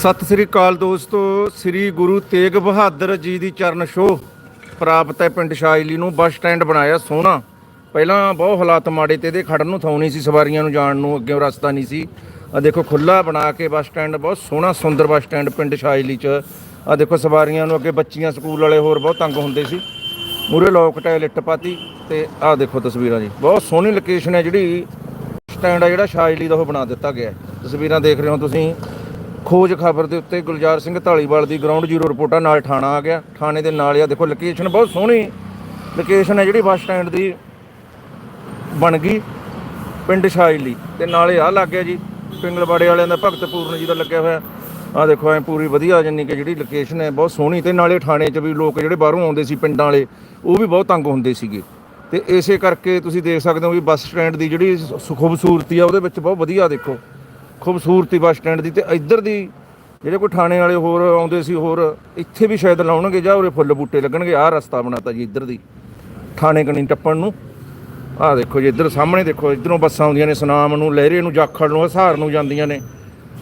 ਸਤਿ ਸ੍ਰੀ ਅਕਾਲ ਦੋਸਤੋ, ਸ੍ਰੀ ਗੁਰੂ ਤੇਗ ਬਹਾਦਰ ਜੀ ਦੀ ਚਰਨ ਛੋਹ। ਪ੍ਰਾਪਤ ਹੈ ਪਿੰਡ ਸ਼ਾਇਲੀ ਨੂੰ, ਬੱਸ ਸਟੈਂਡ ਬਣਾਇਆ ਸੋਹਣਾ। ਪਹਿਲਾਂ ਬਹੁਤ ਹਾਲਾਤ ਮਾੜੇ ਤੇ ਇਹਦੇ ਖੜਨ ਨੂੰ ਥਾਂ ਨਹੀਂ ਸੀ, ਸਵਾਰੀਆਂ ਨੂੰ ਜਾਣ ਨੂੰ ਅੱਗੇ ਰਸਤਾ ਨਹੀਂ ਸੀ। ਆ ਦੇਖੋ ਖੁੱਲਾ ਬਣਾ ਕੇ ਬੱਸ ਸਟੈਂਡ, ਬਹੁਤ ਸੋਹਣਾ, ਸੁੰਦਰ ਬੱਸ ਸਟੈਂਡ ਪਿੰਡ ਸ਼ਾਇਲੀ ਚ। ਆ ਦੇਖੋ, ਸਵਾਰੀਆਂ ਨੂੰ ਅੱਗੇ ਬੱਚੀਆਂ, ਸਕੂਲ ਵਾਲੇ ਹੋਰ ਬਹੁਤ ਤੰਗ ਹੁੰਦੇ ਸੀ। ਮੂਰੇ ਲੋਕ ਟਾਇਲਟ ਪਾਤੀ ਤੇ ਆਹ ਦੇਖੋ ਤਸਵੀਰਾਂ ਜੀ। ਬਹੁਤ ਸੋਹਣੀ ਲੋਕੇਸ਼ਨ ਹੈ ਜਿਹੜੀ ਸਟੈਂਡ ਆ ਜਿਹੜਾ ਸ਼ਾਇਲੀ ਦਾ ਉਹ ਬਣਾ ਦਿੱਤਾ ਗਿਆ ਤਸਵੀਰਾਂ ਦੇਖ ਰਹੇ ਹੋ ਤੁਸੀਂ। ਖੋਜ ਖਬਰ ਦੇ ਉੱਤੇ ਗੁਲਜ਼ਾਰ ਸਿੰਘ ਢਾਲੀਵਾਲ ਦੀ ਗਰਾਊਂਡ ਜ਼ੀਰੋ ਰਿਪੋਰਟਾਂ ਨਾਲ ਥਾਣਾ ਆ ਗਿਆ। ਥਾਣੇ ਦੇ ਨਾਲ ਆ, ਦੇਖੋ ਲੋਕੇਸ਼ਨ ਬਹੁਤ ਸੋਹਣੀ। ਲੋਕੇਸ਼ਨ ਹੈ ਜਿਹੜੀ ਬੱਸ ਸਟੈਂਡ ਦੀ ਬਣ ਗਈ ਪਿੰਡ ਸ਼ਾਇਲੀ। ਤੇ ਨਾਲੇ ਆ ਲੱਗ ਗਿਆ ਜੀ, ਪਿੰਗਲਵਾੜੇ ਵਾਲਿਆਂ ਦਾ ਭਗਤ ਪੂਰਨ ਜੀ ਦਾ ਲੱਗਿਆ ਹੋਇਆ। ਆ ਦੇਖੋ, ਐ ਪੂਰੀ ਵਧੀਆ ਜਾਨੀ ਕਿ ਜਿਹੜੀ ਲੋਕੇਸ਼ਨ ਹੈ, ਬਹੁਤ ਸੋਹਣੀ। ਤੇ ਨਾਲੇ ਥਾਣੇ 'ਚ ਵੀ ਲੋਕ ਜਿਹੜੇ ਬਾਹਰੋਂ ਆਉਂਦੇ ਸੀ ਪਿੰਡਾਂ ਵਾਲੇ, ਉਹ ਵੀ ਬਹੁਤ ਤੰਗ ਹੁੰਦੇ ਸੀਗੇ। ਤੇ ਇਸੇ ਕਰਕੇ ਤੁਸੀਂ ਦੇਖ ਸਕਦੇ ਹੋ ਵੀ ਬੱਸ ਸਟੈਂਡ ਦੀ ਜਿਹੜੀ ਖੂਬਸੂਰਤੀ ਆ, ਉਹਦੇ ਵਿੱਚ ਬਹੁਤ ਵਧੀਆ ਦੇਖੋ। ਖੂਬਸੂਰਤੀ ਬੱਸ ਸਟੈਂਡ ਦੀ ਤੇ ਇੱਧਰ ਦੀ, ਜਿਹੜੇ ਕੋਈ ਥਾਣੇ ਵਾਲੇ ਹੋਰ ਆਉਂਦੇ ਸੀ, ਹੋਰ ਇੱਥੇ ਵੀ ਸ਼ਾਇਦ ਲਾਉਣਗੇ ਜਾਂ ਉਰੇ ਫੁੱਲ ਬੂਟੇ ਲੱਗਣਗੇ, ਆਹ ਰਸਤਾ ਬਣਾਤਾ ਜੀ ਇੱਧਰ ਦੀ, ਥਾਣੇ ਕਣੀ ਟੱਪਣ ਨੂੰ। ਆਹ ਦੇਖੋ ਜੀ, ਇੱਧਰ ਸਾਹਮਣੇ ਦੇਖੋ, ਇੱਧਰੋਂ ਬੱਸਾਂ ਆਉਂਦੀਆਂ ਨੇ, ਸੁਨਾਮ ਨੂੰ, ਲਹਿਰੇ ਨੂੰ, ਜਾਖੜ ਨੂੰ, ਹਸਾਰ ਨੂੰ ਜਾਂਦੀਆਂ ਨੇ,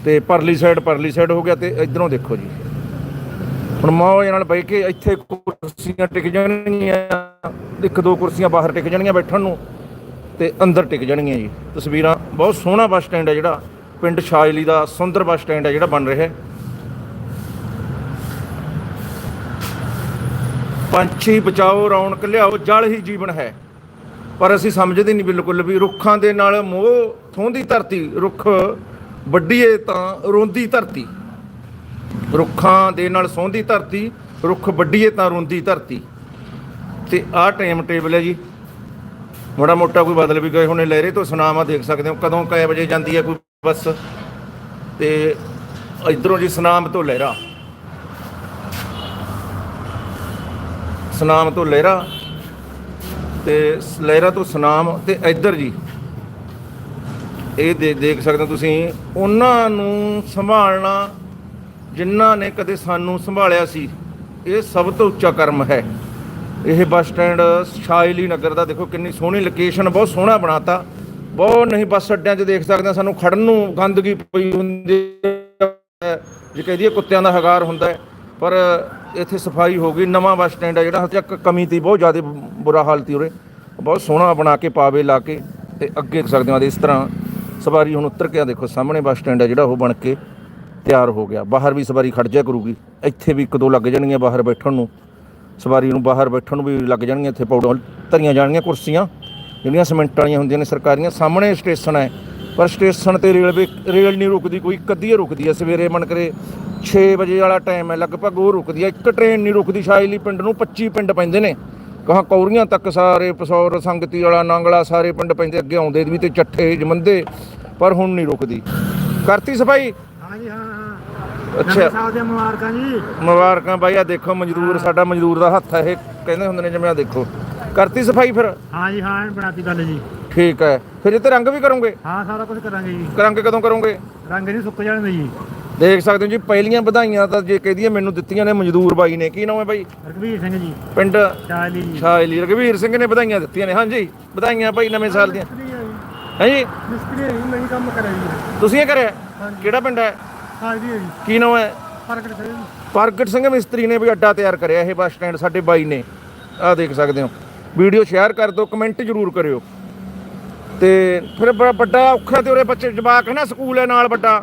ਤੇ ਪਰਲੀ ਸਾਈਡ ਪਰਲੀ ਸਾਈਡ ਹੋ ਗਿਆ ਤੇ ਇੱਧਰੋਂ ਦੇਖੋ ਜੀ। ਹੁਣ ਮੌਜ ਨਾਲ ਬਹਿ ਕੇ ਇੱਥੇ ਕੁਰਸੀਆਂ ਟਿਕ ਜਾਣਗੀਆਂ, ਇੱਕ ਦੋ ਕੁਰਸੀਆਂ ਬਾਹਰ ਟਿਕ ਜਾਣਗੀਆਂ ਬੈਠਣ ਨੂੰ, ਤੇ ਅੰਦਰ ਟਿਕ ਜਾਣਗੀਆਂ ਜੀ। ਤਸਵੀਰਾਂ, ਬਹੁਤ ਸੋਹਣਾ ਬੱਸ ਸਟੈਂਡ ਹੈ ਜਿਹੜਾ। ਪਿੰਡ ਸ਼ਾਇਲੀ ਦਾ ਸੁੰਦਰ ਬੱਸ ਸਟੈਂਡ ਹੈ ਜਿਹੜਾ ਬਣ ਰਿਹਾ ਹੈ। ਪੰਛੀ ਬਚਾਓ, ਰੌਣਕ ਲਿਆਓ, ਜਲ ਹੀ ਜੀਵਨ ਹੈ। ਪਰ ਅਸੀਂ ਸਮਝਦੇ ਨਹੀਂ ਬਿਲਕੁਲ ਵੀ ਰੁੱਖਾਂ ਦੇ ਨਾਲ ਮੋਹ ਥੋਂਦੀ ਧਰਤੀ, ਰੁੱਖ ਵੱਡੀਏ ਤਾਂ ਰੋਂਦੀ ਧਰਤੀ। ਰੁੱਖਾਂ ਦੇ ਨਾਲ ਸੌਂਦੀ ਧਰਤੀ, ਰੁੱਖ ਵੱਡੀਏ ਤਾਂ ਰੋਂਦੀ ਧਰਤੀ। ਤੇ ਆਹ ਟਾਈਮ ਟੇਬਲ ਹੈ ਜੀ। ਮੋੜਾ ਮੋਟਾ ਕੋਈ ਬਦਲ ਵੀ ਗਏ ਹੋਣੇ, ਲਹਿਰੇ ਤੋਂ ਸੁਨਾਮਾ ਦੇਖ ਸਕਦੇ ਹੋ, ਕਦੋਂ ਕੈ ਵਜੇ ਜਾਂਦੀ ਹੈ, ਕੋਈ ਬੱਸ। ਤੇ ਇਧਰੋਂ ਜੀ ਸੁਨਾਮ ਤੋਂ ਲਹਿਰਾ। ਸਨਾਮ ਤੋਂ ਲਹਿਰਾ ਤੇ ਲਹਿਰਾ ਤੋਂ ਸੁਨਾਮ ਤੇ ਇੱਧਰ ਜੀ। ਇਹ ਦੇਖ ਸਕਦੇ ਹੋ ਤੁਸੀਂ, ਉਹਨਾਂ ਨੂੰ ਸੰਭਾਲਣਾ ਜਿਨ੍ਹਾਂ ਨੇ ਕਦੇ ਸਾਨੂੰ ਸੰਭਾਲਿਆ ਸੀ, ਇਹ ਸਭ ਤੋਂ ਉੱਚਾ ਕਰਮ ਹੈ। ਇਹ ਬੱਸ ਸਟੈਂਡ ਸ਼ਾਇਲੀ ਨਗਰ ਦਾ ਦੇਖੋ ਕਿੰਨੀ ਸੋਹਣੀ ਲੋਕੇਸ਼ਨ ਬਹੁਤ ਸੋਹਣਾ ਬਣਾਤਾ। ਬਹੁਤ ਨਹੀਂ, ਬੱਸ ਅੱਡਿਆਂ 'ਚ ਦੇਖ ਸਕਦੇ ਹਾਂ, ਸਾਨੂੰ ਖੜਨ ਨੂੰ ਗੰਦਗੀ ਪਈ ਹੁੰਦੀ ਹੈ। ਜੇ ਕਹਿ ਦਈਏ ਕੁੱਤਿਆਂ ਦਾ ਹਗਾਰ ਹੁੰਦਾ ਪਰ ਇੱਥੇ ਸਫ਼ਾਈ ਹੋ ਗਈ, ਨਵਾਂ ਬੱਸ ਸਟੈਂਡ ਹੈ ਜਿਹੜਾ, ਹਜੇ ਤੱਕ ਕਮੀ ਤੀ, ਬਹੁਤ ਜ਼ਿਆਦਾ ਬੁਰਾ ਹਾਲ ਤੀ ਉਰੇ। ਬਹੁਤ ਸੋਹਣਾ ਬਣਾ ਕੇ ਪਾਵੇ ਲਾ ਕੇ, ਤੇ ਅੱਗੇ ਸਕਦੇ ਹਾਂ, ਇਸ ਤਰ੍ਹਾਂ ਸਵਾਰੀ ਹੁਣ ਉਤਰ ਕੇ ਆ, ਦੇਖੋ ਸਾਹਮਣੇ ਬੱਸ ਸਟੈਂਡ ਹੈ ਜਿਹੜਾ, ਉਹ ਬਣ ਕੇ ਤਿਆਰ ਹੋ ਗਿਆ। ਬਾਹਰ ਵੀ ਸਵਾਰੀ ਖੜ ਜਾ ਕਰੂਗੀ, ਇੱਥੇ ਵੀ ਇੱਕ ਦੋ ਲੱਗ ਜਾਣਗੀਆਂ ਬਾਹਰ ਬੈਠਣ ਨੂੰ। ਸਵਾਰੀ ਨੂੰ ਬਾਹਰ ਬੈਠਣ ਨੂੰ ਵੀ ਲੱਗ ਜਾਣਗੀਆਂ, ਇੱਥੇ ਪੌੜਾਂ ਧਰੀਆਂ ਜਾਣਗੀਆਂ ਕੁਰਸੀਆਂ। ਜਿਹੜੀਆਂ ਸੀਮੈਂਟ ਵਾਲੀਆਂ ਹੁੰਦੀਆਂ ਨੇ ਸਰਕਾਰੀਆਂ ਸਾਹਮਣੇ ਸਟੇਸ਼ਨ ਹੈ। ਪਰ ਸਟੇਸ਼ਨ ਤੇ ਰੇਲਵੇ ਰੇਲ ਨਹੀਂ ਰੁਕਦੀ ਕੋਈ ਕੱਦੀ ਰੁਕਦੀ ਹੈ। ਸਵੇਰੇ ਮਨ ਕਰੇ 6 ਵਜੇ ਵਾਲਾ ਟਾਈਮ ਹੈ ਲਗਭਗ ਉਹ ਰੁਕਦੀ ਹੈ। ਇੱਕ ਟ੍ਰੇਨ ਨਹੀਂ ਰੁਕਦੀ ਸ਼ਾਇਲੀ ਪਿੰਡ ਨੂੰ 25 ਪਿੰਡ ਪੈਂਦੇ ਨੇ। ਕਹਾਂ ਕੌਰੀਆਂ ਤੱਕ ਸਾਰੇ ਪਸੌਰ ਸੰਗਤੀ ਵਾਲਾ ਨਾਂਗਲਾ ਸਾਰੇ ਪਿੰਡ ਪੈਂਦੇ ਅੱਗੇ ਆਉਂਦੇ ਵੀ ਤੇ ਚੱਠੇ ਜਮੰਦੇ ਪਰ ਹੁਣ ਨਹੀਂ ਰੁਕਦੀ। ਕਰਤੀ ਸਫ਼ਾਈ? ਹਾਂਜੀ ਹਾਂ ਹਾਂ। ਅੱਛਾ। ਦੀਆਂ ਮੁਬਾਰਕਾਂ ਜੀ। ਮੁਬਾਰਕਾਂ ਬਾਈ ਆ ਦੇਖੋ ਮਜ਼ਦੂਰ ਸਾਡਾ ਮਜ਼ਦੂਰ ਦਾ ਹੱਥ ਹੈ ਇਹ। ਕਹਿੰਦੇ ਹੁੰਦੇ ਨੇ ਜਿਵੇਂ ਆ ਦੇਖੋ। ਕਰਤੀ ਸਫ਼ਾਈ ਫਿਰ? ਹਾਂਜੀ ਹਾਂ ਇਹ ਬਣਾਤੀ ਗੱਲ ਜੀ। ਠੀਕ ਹੈ। ਫਿਰ ਇਹ ਤੇ ਰੰਗ ਵੀ ਕਰੋਗੇ? ਹਾਂ ਸਾਰਾ ਕੁਝ ਕਰਾਂਗੇ ਜੀ। ਰੰਗ ਕਦੋਂ ਕਰੋਗੇ? ਰੰਗ ਨਹੀਂ ਸੁੱਕ ਜਾਣਗੇ ਜੀ। ਦੇਖ ਸਕਦੇ ਹੋ ਜੀ ਪਹਿਲੀਆਂ ਵਧਾਈਆਂ ਤਾਂ ਜੇ ਕਹਦੀਏ ਮੈਨੂੰ ਦਿੱਤੀਆਂ ਨੇ ਮਜ਼ਦੂਰ ਬਾਈ ਨੇ। ਕੀ ਨਾਮ ਹੈ ਬਾਈ? ਰਘਵੀਰ ਸਿੰਘ ਜੀ। ਪਿੰਡ? ਸ਼ਾਇਲੀ ਜੀ। ਸ਼ਾਇਲੀ। ਰਘਵੀਰ ਸਿੰਘ ਨੇ ਵਧਾਈਆਂ ਦਿੱਤੀਆਂ ਨੇ। ਹਾਂਜੀ ਵਧਾਈਆਂ ਭਾਈ ਨਵੇਂ ਸਾਲ ਦੀਆਂ। ਮਿਸਤਰੀ ਹੈ ਜੀ। ਹੈ ਜੀ? ਮਿਸਤਰੀ ਹੈ ਜੀ ਮੈਂ ਹੀ ਕੰਮ ਕਰਿਆ ਜੀ। ਤੁਸੀਂ ਇਹ ਕਰਿਆ? ਕਿਹੜਾ ਪਿੰਡ ਹੈ? ਹਾਂਜੀ ਹੈ ਜੀ। ਕੀ ਨਾਮ ਹੈ? ਪ੍ਰਗਟ ਸਿੰਘ ਜੀ। ਪ੍ਰਗਟ ਸਿੰਘ ਮਿਸਤਰੀ ਨੇ ਵੀ ਅੱਡਾ ਤਿਆਰ ਕਰਿਆ ਇਹ ਬੱਸ ਸਟੈਂਡ ਸਾਡੇ ਬਾਈ ਨੇ। ਆਹ ਦੇਖ ਸਕਦੇ ਹੋ। ਵੀਡੀਓ ਸ਼ੇਅਰ ਕਰ ਦਿਓ ਕਮੈਂਟ ਜ਼ਰੂਰ ਕਰਿਓ। ਤੇ ਫਿਰ ਬੜਾ ਵੱਡਾ ਔਖਾ ਤੇ ਉਰੇ ਬੱਚੇ ਜਵਾਕ ਹੈ ਨਾ ਸਕੂਲ ਹੈ ਨਾਲ ਵੱਡਾ?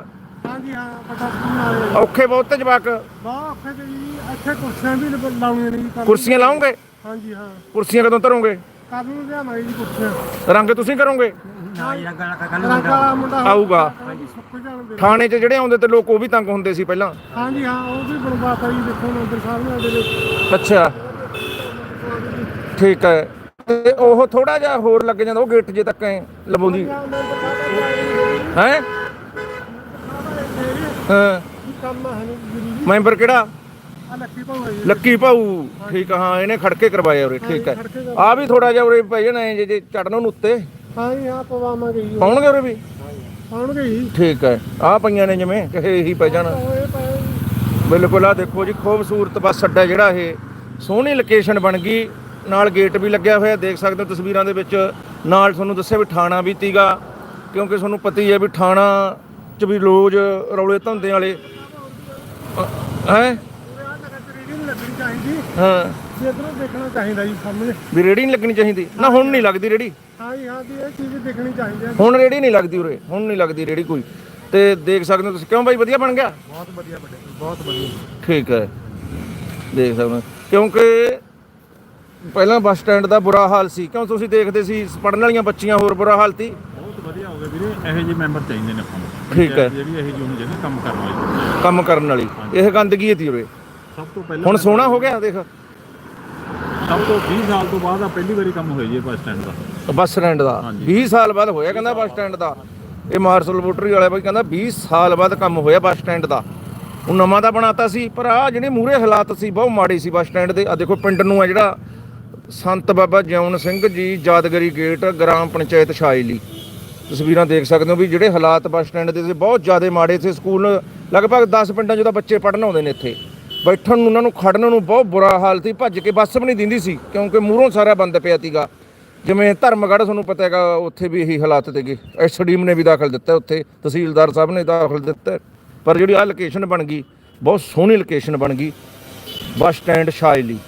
ਹਾਂਜੀ ਹਾਂ ਪਤਾ ਸਕੂਲ ਆਏ ਔਖੇ ਬਹੁਤ ਤੇ ਜਵਾਕ। ਬਹੁਤ ਔਖੇ ਤੇ ਜੀ ਇੱਥੇ ਕੁਰਸੀਆਂ ਵੀ ਲ- ਲਾਉਣੀਆਂ ਨੇ ਜੀ ਕੱਲ੍ਹ। ਕੁਰਸੀਆਂ ਲਾਉਂਗੇ ਹਾਂਜੀ ਹਾਂ। ਕੁਰਸੀਆਂ ਕਦੋਂ ਧਰੋਗੇ? ਕੱਲ ਨੂੰ ਲਿਆਵਾਂਗੇ ਜੀ ਕੁਰਸੀਆਂ। ਰੰਗ ਤੁਸੀਂ ਕਰੋਗੇ? ਰੰਗ ਵਾਲਾ ਮੁੰਡਾ ਆਊਗਾ। ਹਾਂਜੀ ਸੁੱਕ ਜਾਣ ਦੇ ਥਾਣੇ 'ਚ ਜਿਹੜੇ ਆਉਂਦੇ ਤੇ ਲੋਕ ਉਹ ਵੀ ਤੰਗ ਹੁੰਦੇ ਸੀ ਪਹਿਲਾਂ? ਹਾਂਜੀ ਹਾਂ ਉਹ ਵੀ ਬਣਵਾਤਾ ਜੀ ਦੇਖੋ ਨੰਬਰ ਸਾਹਿਬ ਨੇ ਦੇ ਵਿੱਚ ਅੱਛਾ। ਠੀਕ ਹੈ। ਤੇ ਉਹ ਥੋੜਾ ਜਿਹਾ ਹੋਰ ਲੱਗ ਜਾਂਦਾ ਉਹ ਗੇਟ ਜੇ ਤੱਕ ਐ ਲਵਾਉਂਦੀ ਹੈ? ਹਾਂ। ਮੈਂਬਰ ਕਿਹੜਾ? ਆ ਲੱਕੀ ਭਾਊ। ਠੀਕ ਆ, ਹਾਂ ਇਹਨੇ ਖੜਕੇ ਕਰਵਾਇਆ ਉਰੇ ਠੀਕ ਹੈ। ਆ ਵੀ ਥੋੜਾ ਜਿਹਾ ਉਰੇ ਪੈ ਜਾਣਾ ਜੇ ਜੇ ਚੜਨ ਨੂੰ ਉੱਤੇ। ਹਾਂਜੀ ਹਾਂ ਪਵਾਵਾਂਗੇ ਜੀ। ਪਾਉਣਗੇ ਉਰੇ ਵੀ? ਆਉਣਗੇ ਜੀ। ਠੀਕ ਹੈ। ਆ ਪਈਆਂ ਨੇ ਜਿਵੇਂ ਕਹੇ ਇਹੀ ਪੈ ਜਾਣਾ। ਹੋਏ ਪਏ ਜੀ। ਬਿਲਕੁਲ ਆ ਦੇਖੋ ਜੀ ਖੂਬਸੂਰਤ ਬੱਸ ਅੱਡਾ ਜਿਹੜਾ ਇਹ। ਸੋਹਣੀ ਲੋਕੇਸ਼ਨ ਬਣ ਗਈ। ਨਾਲ ਗੇਟ ਵੀ ਲੱਗਿਆ ਹੋਇਆ ਦੇਖ ਸਕਦੇ ਹੋ ਤਸਵੀਰਾਂ ਦੇ ਵਿੱਚ। ਨਾਲ ਤੁਹਾਨੂੰ ਦੱਸਿਆ ਵੀ ਥਾਣਾ ਵੀ ਤੀਗਾ ਕਿਉਂਕਿ ਤੁਹਾਨੂੰ ਪਤਾ ਹੀ ਹੈ ਵੀ ਥਾਣਾ ਚ ਵੀ ਰੋਜ਼ ਰੌਲੇ ਧੰਦੇ ਵਾਲੇ। ਹੈ? ਹਾਂ। ਇਧਰੋਂ ਦੇਖਣਾ ਚਾਹੀਦਾ ਜੀ ਸਾਹਮਣੇ ਵੀ ਰੇੜੀ ਨਹੀਂ ਲੱਗਣੀ ਚਾਹੀਦੀ। ਨਾ ਹੁਣ ਨਹੀਂ ਲੱਗਦੀ ਰੇੜੀ। ਹਾਂ ਜੀ ਹਾਂ ਜੀ ਇਹ ਚੀਜ਼ ਦੇਖਣੀ ਚਾਹੀਦੀ ਹੈ ਹੁਣ ਰੇੜੀ ਨਹੀਂ ਲੱਗਦੀ ਉਰੇ ਹੁਣ ਨਹੀਂ ਲੱਗਦੀ ਰੇੜੀ ਕੋਈ। ਤੇ ਦੇਖ ਸਕਦੇ ਹੋ ਤੁਸੀਂ ਕਿਉਂ ਬਾਈ ਵਧੀਆ ਬਣ ਗਿਆ? ਬਹੁਤ ਵਧੀਆ ਵੱਡੇ ਬਹੁਤ ਵਧੀਆ। ਠੀਕ ਹੈ। ਦੇਖ ਸਕਦੇ ਹੋ। ਕਿਉਂਕਿ ਪਹਿਲਾਂ ਬੱਸ ਸਟੈਂਡ ਦਾ ਬੁਰਾ ਹਾਲ ਸੀ। ਕਿਉਂ ਤੁਸੀਂ ਦੇਖਦੇ ਸੀ? ਪੜਨ ਵਾਲੀਆਂ ਬੱਚੀਆਂ ਹੋਰ ਬੁਰਾ ਹਾਲ ਸੀ। ਬਹੁਤ ਵਧੀਆ ਹੋ ਗਿਆ ਵੀਰੇ ਇਹੋ ਜਿਹੇ ਮੈਂਬਰ ਚਾਹੀਦੇ ਨੇ ਆਪਾਂ ਨੂੰ। ਠੀਕ ਹੈ। ਪੰਚਾਇਤ ਜਿਹੜੀ ਇਹੋ ਜਿਹੀ ਹੋਣੀ ਚਾਹੀਦੀ ਕੰਮ ਕਰਨ ਵਾਲੀ। ਕੰਮ ਕਰਨ ਵਾਲੀ। ਇਹ ਗੰਦਗੀ ਤੀ ਉਰੇ। ਸਭ ਤੋਂ ਪਹਿਲਾਂ ਹੁਣ ਸੋਹਣਾ ਹੋ ਗਿਆ ਦੇਖ। ਸਭ ਤੋਂ 20 ਸਾਲ ਤੋਂ ਬਾਅਦ ਆ ਪਹਿਲੀ ਵਾਰੀ ਕੰਮ ਹੋਇਆ ਜੀ ਬੱਸ ਸਟੈਂਡ ਦਾ। ਬੱਸ ਸਟੈਂਡ ਦਾ। 20 ਸਾਲ ਬਾਅਦ ਹੋਇਆ ਕਹਿੰਦਾ ਬੱਸ ਸਟੈਂਡ ਦਾ। ਇਹ ਮਾਰਸ਼ਲ ਬੋਟਰੀ ਵਾਲੇ ਬਾਈ ਕਹਿੰਦਾ 20 ਸਾਲ ਬਾਅਦ ਕੰਮ ਹੋਇਆ ਬੱਸ ਸਟੈਂਡ ਦਾ। ਉਹ ਨਵਾਂ ਤਾਂ ਬਣਾਤਾ ਸੀ ਪਰ ਆ ਜਿਹੜੇ ਮੂਰੇ ਹਾਲਾਤ ਸੀ ਬਹੁਤ ਮਾੜੇ ਸੀ ਬੱਸ ਸਟੈਂਡ ਦੇ। ਆ ਦੇਖੋ ਪਿੰਡ ਨੂੰ ਆ ਜਿਹੜਾ ਸੰਤ ਬਾਬਾ ਜੌਨ ਸਿੰਘ ਜੀ ਯਾਦਗਰੀ ਗੇਟ, ਗ੍ਰਾਮ ਪੰਚਾਇਤ ਸ਼ਾਇਲੀ। ਤਸਵੀਰਾਂ ਦੇਖ ਸਕਦੇ ਹੋ ਵੀ ਜਿਹੜੇ ਹਾਲਾਤ ਬੱਸ ਸਟੈਂਡ ਦੇ ਬਹੁਤ ਜ਼ਿਆਦਾ ਮਾੜੇ ਸੀ ਸਕੂਲ, ਲਗਭਗ 10 ਪਿੰਡਾਂ 'ਚੋਂ ਤਾਂ ਬੱਚੇ ਪੜਨ ਆਉਂਦੇ ਨੇ ਇੱਥੇ। ਬੈਠਣ ਨੂੰ, ਉਹਨਾਂ ਨੂੰ ਖੜਨ ਨੂੰ ਬਹੁਤ ਬੁਰਾ ਹਾਲ ਸੀ, ਭੱਜ ਕੇ ਬੱਸ ਵੀ ਨਹੀਂ ਦਿੰਦੀ ਸੀ, ਕਿਉਂਕਿ ਮੂਹਰੋਂ ਸਾਰਾ ਬੰਦ ਪਿਆ ਸੀਗਾ। ਜਿਵੇਂ ਧਰਮਗੜ੍ਹ ਤੁਹਾਨੂੰ ਪਤਾ ਹੈਗਾ, ਉੱਥੇ ਵੀ ਇਹੀ ਹਾਲਾਤ ਤੇਗੇ ਐਸਡੀਐਮ ਨੇ ਵੀ ਦਾਖਲ ਦਿੱਤਾ ਉੱਥੇ, ਤਹਿਸੀਲਦਾਰ ਸਾਹਿਬ ਨੇ ਦਾਖਲ ਦਿੱਤਾ। ਪਰ ਜਿਹੜੀ ਆ ਲੋਕੇਸ਼ਨ ਬਣ ਗਈ, ਬਹੁਤ ਸੋਹਣੀ ਲੋਕੇਸ਼ਨ ਬਣ ਗਈ, ਬੱਸ ਸਟੈਂਡ ਸ਼ਾਇਲੀ।